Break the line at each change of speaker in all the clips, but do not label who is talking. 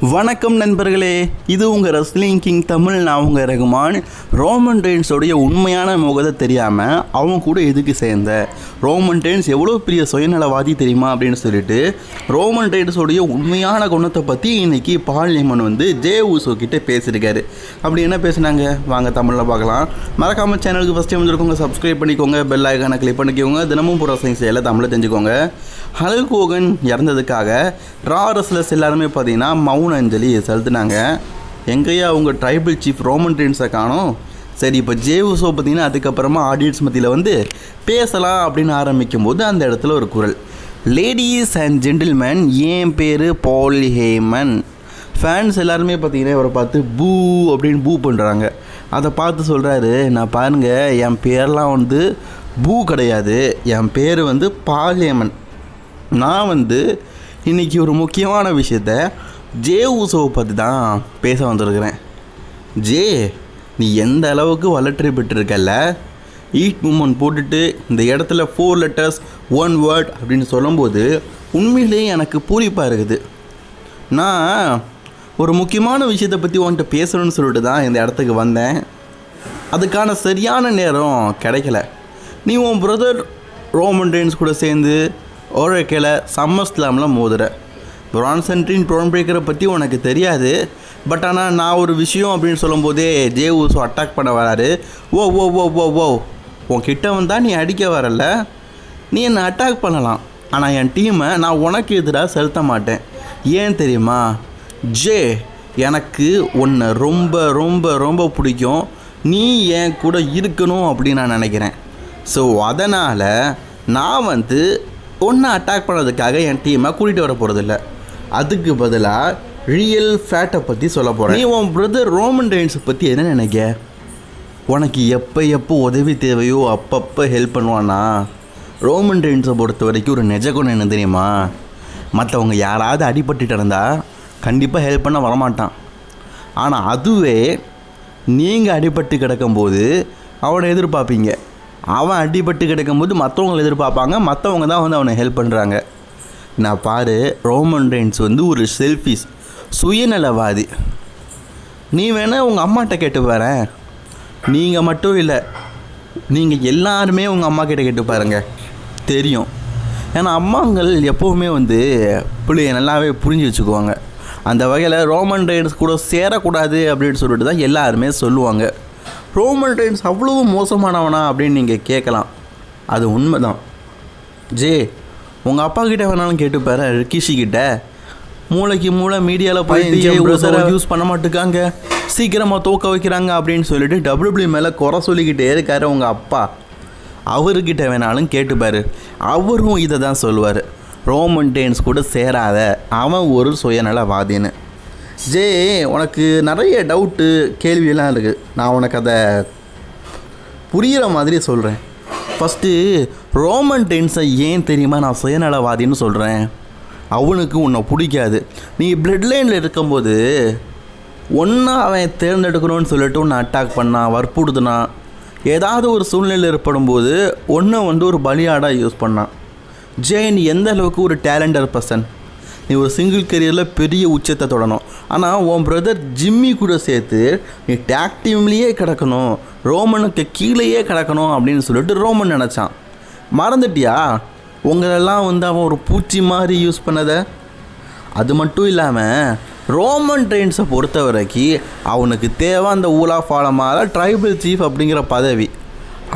வணக்கம் நண்பர்களே இது உங்கள் ரஸ்லிங் கிங் தமிழ் நான் உங்கள் ரகுமான். ரோமன் ரெயின்ஸோடைய உண்மையான முகத்தை தெரியாமல் அவங்க கூட எதுக்கு சேர்ந்த? ரோமன் ரெயின்ஸ் எவ்வளோ பெரிய சுயநலவாதி தெரியுமா அப்படின்னு சொல்லிட்டு ரோமன் ரெயின்ஸோடைய உண்மையான குணத்தை பற்றி இன்னைக்கு பார்லிமெண்ட் வந்து ஜே ஊசோ கிட்டே பேசியிருக்காரு. அப்படி என்ன பேசுனாங்க? வாங்க தமிழில் பார்க்கலாம். மறக்காமல் சேனலுக்கு ஃபஸ்ட் டைம் வந்துருக்கோங்க சப்ஸ்கிரைப் பண்ணிக்கோங்க பெல் ஐக்கானை கிளிக் பண்ணிக்கோங்க. தினமும் புற சயின்ஸ் எல்லாம் தமிழில் தெரிஞ்சுக்கோங்க. ஹல்கோகன் இறந்ததுக்காக ரா ரெஸ்லர்ஸ் எல்லாருமே பார்த்தீங்கன்னா மவுண்ட் அஞ்சலி செலுத்தினாங்க. எங்கேயா அவங்க ட்ரைபிள் சீஃப் ரோமன் ட்ரெயின்ஸை காணோம்? சரி இப்போ ஜேவுசோ பார்த்தீங்கன்னா அதுக்கப்புறமா ஆடியன்ஸ் மத்தியில் வந்து பேசலாம் அப்படின்னு ஆரம்பிக்கும் போது அந்த இடத்துல ஒரு குரல். லேடிஸ் அண்ட் ஜென்டில்மேன் என் பேர் பால் ஹேமன் ஃபேன்ஸ் எல்லாருமே பார்த்தீங்கன்னா இவரை பார்த்து பூ அப்படின்னு பூ பண்ணுறாங்க அதை பார்த்து சொல்கிறாரு நான் பாருங்க என் பேர்லாம் வந்து பூ கிடையாது. என் பேர் வந்து பால்ஹேமன் நான் வந்து இன்றைக்கி ஒரு முக்கியமான விஷயத்த ஜே ஊசோவை பற்றி தான் பேச வந்திருக்கிறேன். ஜே நீ எந்த அளவுக்கு வளர்ச்சி பெற்றிருக்கல்ல? ஈட் மூமெண்ட் போட்டுட்டு இந்த இடத்துல ஃபோர் லெட்டர்ஸ் ஒன் வேர்ட் அப்படின்னு சொல்லும்போது உண்மையிலேயே எனக்கு பூரிப்பாக இருக்குது. நான் ஒரு முக்கியமான விஷயத்தை பற்றி உன்கிட்ட பேசணும்னு சொல்லிட்டு தான் இந்த இடத்துக்கு வந்தேன். அதுக்கான சரியான நேரம் கிடைக்கல. நீ உன் பிரதர் ரோமன் ரெயின்ஸ் கூட சேர்ந்து ஓரக்கில் சம்மர் ஸ்லாமில் மோதுற. பிரான்சன்ட்ரின் ட்ரோன் பிரேக்கரை பற்றி உனக்கு தெரியாது. பட் ஆனால் நான் ஒரு விஷயம் அப்படின்னு சொல்லும்போதே ஜே ஊசோ அட்டாக் பண்ண வராரு. ஓ ஓ ஓ ஓ ஓ உன் கிட்ட வந்தால் நீ அடிக்க வரல. நீ என்னை அட்டாக் பண்ணலாம். ஆனால் என் டீமை நான் உனக்கு எதிராக செலுத்த மாட்டேன். ஏன் தெரியுமா? ஜே எனக்கு உன்னை ரொம்ப ரொம்ப ரொம்ப பிடிக்கும். நீ என் கூட இருக்கணும் அப்படின்னு நான் நினைக்கிறேன். ஸோ அதனால் நான் வந்து ஒன்றை அட்டாக் பண்ணதுக்காக என் டீமை கூட்டிகிட்டு வர போகிறதில்ல அதுக்கு பதிலாக ரியல் ஃபேட்டை பற்றி சொல்ல போகிறேன் நீ உன் பிரதர் ரோமன் ரெயின்ஸை பற்றி என்ன நினைக்க? உனக்கு எப்போ எப்போ உதவி தேவையோ அப்பப்போ ஹெல்ப் பண்ணுவானா? ரோமன் ரெயின்ஸை பொறுத்த வரைக்கும் ஒரு நெஜ குணம் என்ன தெரியுமா? மற்றவங்க யாராவது அடிபட்டுட்டு இருந்தால் கண்டிப்பாக ஹெல்ப் பண்ண வரமாட்டான். ஆனால் அதுவே நீங்கள் அடிபட்டு கிடக்கும்போது அவனை எதிர்பார்ப்பீங்க. அவன் அடிபட்டு கிடக்கும்போது மற்றவங்களை எதிர்பார்ப்பாங்க. மற்றவங்க தான் வந்து அவனை ஹெல்ப் பண்ணுறாங்க நான் பாரு ரோமன் ரெயின்ஸ் வந்து ஒரு செல்ஃபிஸ் சுயநலவாதி. நீ வேணால் உங்கள் அம்மாட்ட கேட்டு பாரு நீங்கள் மட்டும் இல்லை நீங்கள் எல்லாருமே உங்கள் அம்மா கிட்ட கேட்டு பாருங்க. தெரியும். ஏன்னா அம்மாங்கள் எப்போவுமே வந்து பிள்ளைய நல்லாவே புரிஞ்சு வச்சுக்குவாங்க. அந்த வகையில் ரோமன் ரெயின்ஸ் கூட சேரக்கூடாது அப்படின்னு சொல்லிட்டு தான் எல்லாருமே சொல்லுவாங்க. ரோமன் ரெயின்ஸ் அவ்வளவு மோசமானவனா அப்படின்னு நீங்கள் கேட்கலாம். அது உண்மைதான். ஜே உங்கள் அப்பா கிட்ட வேணாலும் கேட்டு பாரு கிட்ட. மூளைக்கு மூளை மீடியாவில் போய் யூஸ் பண்ண மாட்டுக்காங்க. சீக்கிரமாக தூக்க வைக்கிறாங்க அப்படின்னு சொல்லிட்டு டபிள்யூபிள்யூ மேலே குறை சொல்லிக்கிட்டே இருக்காரு உங்கள் அப்பா. அவர்கிட்ட வேணாலும் கேட்டுப்பாரு அவரும் இதை தான் சொல்லுவார். ரோமன் டேன்ஸ் கூட சேராத. அவன் ஒரு சுயநலவாதின்னு. ஜே உனக்கு நிறைய டவுட்டு கேள்வியெல்லாம் இருக்குது நான் உனக்கு அதை புரிகிற மாதிரி சொல்கிறேன் ஃபஸ்ட்டு ரோமன் டென்ஸை ஏன் தெரியுமா நான் சுயநலவாதின்னு சொல்கிறேன் அவனுக்கு உன்னை பிடிக்காது. நீ பிளட் லைனில் இருக்கும்போது ஒன்றா அவன் தேர்ந்தெடுக்கணும்னு சொல்லிட்டு உன்னை அட்டாக் பண்ணான் வற்புறுத்துனான் ஏதாவது ஒரு சூழ்நிலை ஏற்படும்போது ஒன்றை வந்து ஒரு பலியாடாக யூஸ் பண்ணான். ஜெயின் எந்த அளவுக்கு ஒரு டேலண்டட் பர்சன் நீ ஒரு சிங்கிள் கெரியரில் பெரிய உச்சத்தை தொடணும். ஆனால் உன் பிரதர் ஜிம்மி கூட சேர்த்து நீ டேக் டீம்லேயே கிடக்கணும் ரோமனுக்கு கீழேயே கிடக்கணும் அப்படின்னு சொல்லிட்டு ரோமன் நினச்சான். மறந்துட்டியா? உங்களெல்லாம் வந்து அவன் ஒரு பூச்சி மாதிரி யூஸ் பண்ணதை? அது மட்டும் இல்லாமல் ரோமன் ட்ரெயின்ஸை பொறுத்த வரைக்கும் அவனுக்கு தேவை அந்த ஊலா ஃபாலமாக ட்ரைபிள் சீஃப் அப்படிங்கிற பதவி.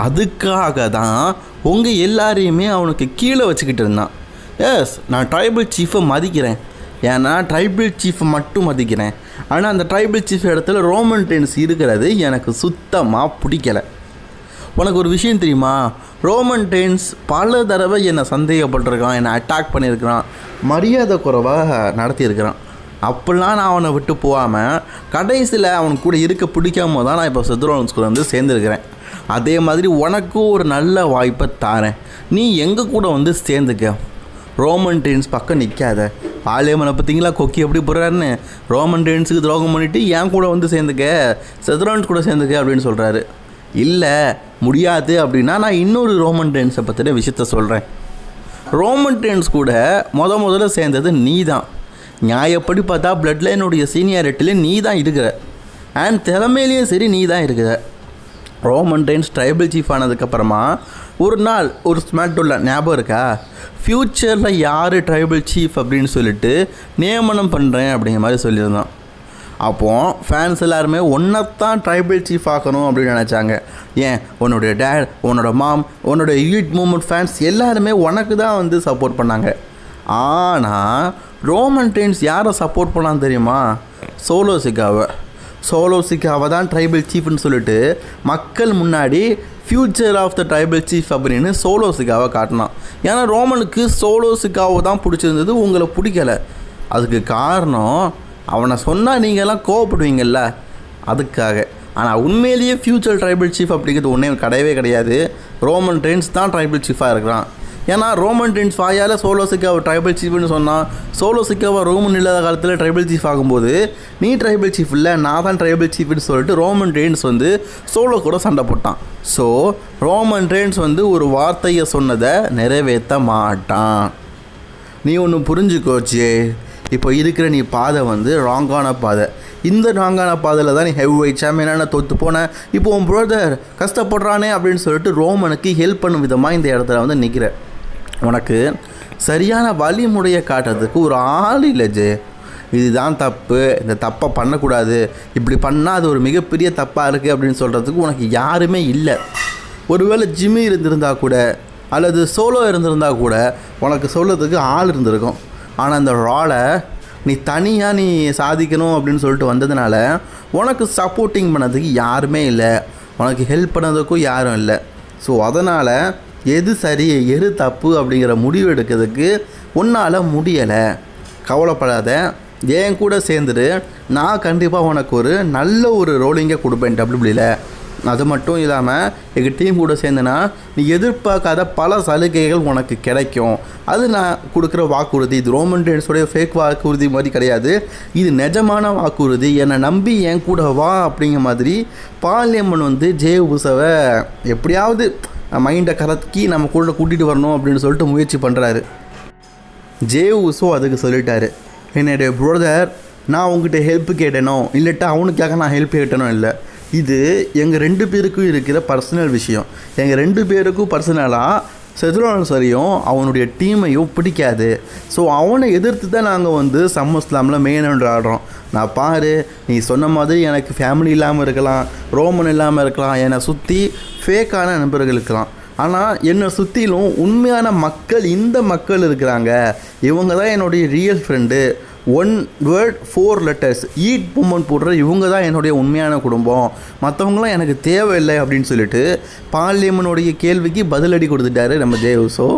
அதுக்காக தான் உங்கள் எல்லாரையுமே அவனுக்கு கீழே வச்சுக்கிட்டு இருந்தான். எஸ் நான் ட்ரைபிள் சீஃபை மதிக்கிறேன். ஏன்னா ட்ரைபிள் சீஃபை மட்டும் மதிக்கிறேன். ஆனால் அந்த ட்ரைபிள் சீஃப் இடத்துல ரோமன் ட்ரெயின்ஸ் இருக்கிறது எனக்கு சுத்தமாக பிடிக்கலை. உனக்கு ஒரு விஷயம் தெரியுமா? ரோமன் டென்ஸ் பல தடவை என்னை சந்தேகப்பட்டிருக்கான் என்னை அட்டாக் பண்ணியிருக்கிறான் மரியாதை குறைவாக நடத்தியிருக்கிறான். அப்படிலாம் நான் அவனை விட்டு போகாமல் கடைசியில் அவன் கூட இருக்க பிடிக்காம தான் நான் இப்போ சித்ரோன்ஸ் ஸ்கூலில் வந்து சேர்ந்துருக்கிறேன். அதே மாதிரி உனக்கும் ஒரு நல்ல வாய்ப்பை தாரேன். நீ எங்கள் கூட வந்து சேர்ந்துக்க? ரோமன் டென்ஸ் பக்கம் நிற்காத பாலியமனை பார்த்தீங்களா? கொக்கி எப்படி போடுறாருன்னு? ரோமன் டேன்ஸுக்கு துரோகம் பண்ணிவிட்டு என் கூட வந்து சேர்ந்துக்க செத்ரோன்ஸ் கூட சேர்ந்துக்க அப்படின்னு சொல்கிறாரு இல்லை முடியாது அப்படின்னா நான் இன்னொரு ரோமன் டென்ஸை பற்றின விஷயத்த சொல்கிறேன் ரோமன் டென்ஸ் கூட முத முதல்ல சேர்ந்தது நீ தான் நியாயப்படி பார்த்தா பிளட் லைனுடைய சீனியாரிட்டியில் நீ தான் இருக்கிற. அண்ட் திறமையிலையும் சரி நீ தான் இருக்கிற. ரோமன் ரெயின்ஸ் ட்ரைபல் சீஃப் ஆனதுக்கப்புறமா ஒரு நாள் ஒரு ஸ்மாக்டோல ஞாபகம் இருக்கா? ஃப்யூச்சரில் யார் ட்ரைபல் சீஃப் அப்படின்னு சொல்லிட்டு நியமனம் பண்ணுறேன் அப்படிங்கிற மாதிரி சொல்லியிருந்தோம் அப்போது ஃபேன்ஸ் எல்லாருமே ஒன்றைத்தான் ட்ரைபல் சீஃப் ஆக்கணும் அப்படின்னு நினச்சாங்க. ஏன்? உன்னுடைய டேட் உன்னோட மாம் உன்னோட யூட் மூமெண்ட் ஃபேன்ஸ் எல்லாருமே உனக்கு தான் வந்து சப்போர்ட் பண்ணாங்க. ஆனால் ரோமன் டெயின்ஸ் யாரை சப்போர்ட் பண்ணான்னு தெரியுமா? சோலோ சோலோசிக்கு சோலோ தான் ட்ரைபல் சீஃப்னு சொல்லிட்டு மக்கள் முன்னாடி future of the tribal chief அப்படின்னு சோலோசிக்காவை காட்டினான். ஏன்னா ரோமனுக்கு சோலோசிக்காவை தான் பிடிச்சிருந்தது உங்களை பிடிக்கலை. அதுக்கு காரணம் அவனை சொன்னால் நீங்கள்லாம் கோவப்படுவீங்கள்ல அதுக்காக. ஆனால் உண்மையிலேயே ஃப்யூச்சர் ட்ரைபல் சீஃப் அப்படிங்கிறது ஒன்றே கிடையவே கிடையாது. ரோமன் ட்ரெயின்ஸ் தான் ட்ரைபல் சீஃபாக இருக்கிறான். ஏன்னா ரோமன் டென்ஸ் வாயால் சோலோ சிக்காவை ட்ரைபல் சீஃப்னு சொன்னான் சோலோ சிக்காவை ரோமன் இல்லாத காலத்தில் ட்ரைபல் சீஃப் ஆகும்போது நீ ட்ரைபல் சீஃப் இல்லை நான் தான் ட்ரைபல் சீஃப்னு சொல்லிட்டு ரோமன் ட்ரெயின்ஸ் வந்து சோலோ கூட சண்டை போட்டான். ஸோ ரோமன் ட்ரெயின்ஸ் வந்து ஒரு வார்த்தையை சொன்னதை நிறைவேற்ற மாட்டான். நீ ஒன்று புரிஞ்சுக்கோச்சே இப்போ இருக்கிற நீ பாதை வந்து ராங்கான பாதை. இந்த ராங்கான பாதையில் தான் நீ ஹெவி வெயிட் சாம்பியனான தோற்று போன. இப்போ உன் பிரதர் கஷ்டப்படுறானே அப்படின்னு சொல்லிட்டு ரோமனுக்கு ஹெல்ப் பண்ணும் விதமாக இந்த இடத்துல வந்து நிற்கிற உனக்கு சரியான வழிமுறையை காட்டுறதுக்கு ஒரு ஆள் இல்லை ஜே. இதுதான் தப்பு. இந்த தப்பை பண்ணக்கூடாது. இப்படி பண்ணால் அது ஒரு மிகப்பெரிய தப்பாக இருக்குது அப்படின்னு சொல்கிறதுக்கு உனக்கு யாருமே இல்லை. ஒருவேளை ஜிம்மி இருந்திருந்தால் கூட அல்லது சோலோ இருந்திருந்தால் கூட உனக்கு சொல்கிறதுக்கு ஆள் இருந்திருக்கும். ஆனால் அந்த ராலை நீ தனியாக நீ சாதிக்கணும் அப்படின்னு சொல்லிட்டு வந்ததுனால உனக்கு சப்போர்ட்டிங் பண்ணதுக்கு யாருமே இல்லை. உனக்கு ஹெல்ப் பண்ணதுக்கும் யாரும் இல்லை. ஸோ அதனால் எது சரி எது தப்பு அப்படிங்கிற முடிவு எடுக்கிறதுக்கு உன்னால் முடியலை. கவலைப்படாத. என் கூட சேர்ந்துட்டு நான் கண்டிப்பாக உனக்கு ஒரு நல்ல ஒரு ரோலிங்கை கொடுப்பேன் டபிள்யூபிளியில் அது மட்டும் இல்லாமல் எங்கள் டீம் கூட சேர்ந்தனா நீ எதிர்பார்க்காத பல சலுகைகள் உனக்கு கிடைக்கும். அது நான் கொடுக்குற வாக்குறுதி. இது ரோமன் டேன்ஸோடைய ஃபேக் வாக்குறுதி மாதிரி கிடையாது. இது நிஜமான வாக்குறுதி. என்னை நம்பி என் கூட வா அப்படிங்கிற மாதிரி பாலியம்மன் வந்து ஜே உசவை எப்படியாவது மைண்டை கலக்கி நம்ம கூட கூட்டிகிட்டு வரணும் அப்படின்னு சொல்லிட்டு முயற்சி பண்ணுறாரு ஜே உசோ அதுக்கு சொல்லிட்டாரு. என்னுடைய பிரதர் நான் உங்ககிட்ட ஹெல்ப் கேட்டேனோ? இல்லட்டா அவனுக்காக நான் ஹெல்ப் கேட்டனோ இல்லை. இது எங்கள் ரெண்டு பேருக்கும் இருக்கிற பர்சனல் விஷயம். எங்கள் ரெண்டு பேருக்கும் பர்சனலாக செதுலான் சரியும் அவனுடைய டீமையும் பிடிக்காது. ஸோ அவனை எதிர்த்து தான் நாங்கள் வந்து சம்மர் ஸ்லாமில் மெயின் ஆடுறோம். நான் பாரு நீ சொன்ன மாதிரி எனக்கு ஃபேமிலி இல்லாமல் இருக்கலாம் ரோமன் இல்லாமல் இருக்கலாம் என்னை சுற்றி ஃபேக்கான நண்பர்கள் இருக்கலாம். ஆனால் என்னை சுற்றிலும் உண்மையான மக்கள் இந்த மக்கள் இருக்கிறாங்க. இவங்க தான் என்னுடைய real friend one word four letters eat Bomman போடுற இவங்க தான் என்னுடைய உண்மையான குடும்பம். மற்றவங்களாம் எனக்கு தேவையில்லை அப்படின்னு சொல்லிட்டு பார்லிமனுடைய கேள்விக்கு பதிலடி கொடுத்துட்டாரு நம்ம ஜெயவுசோ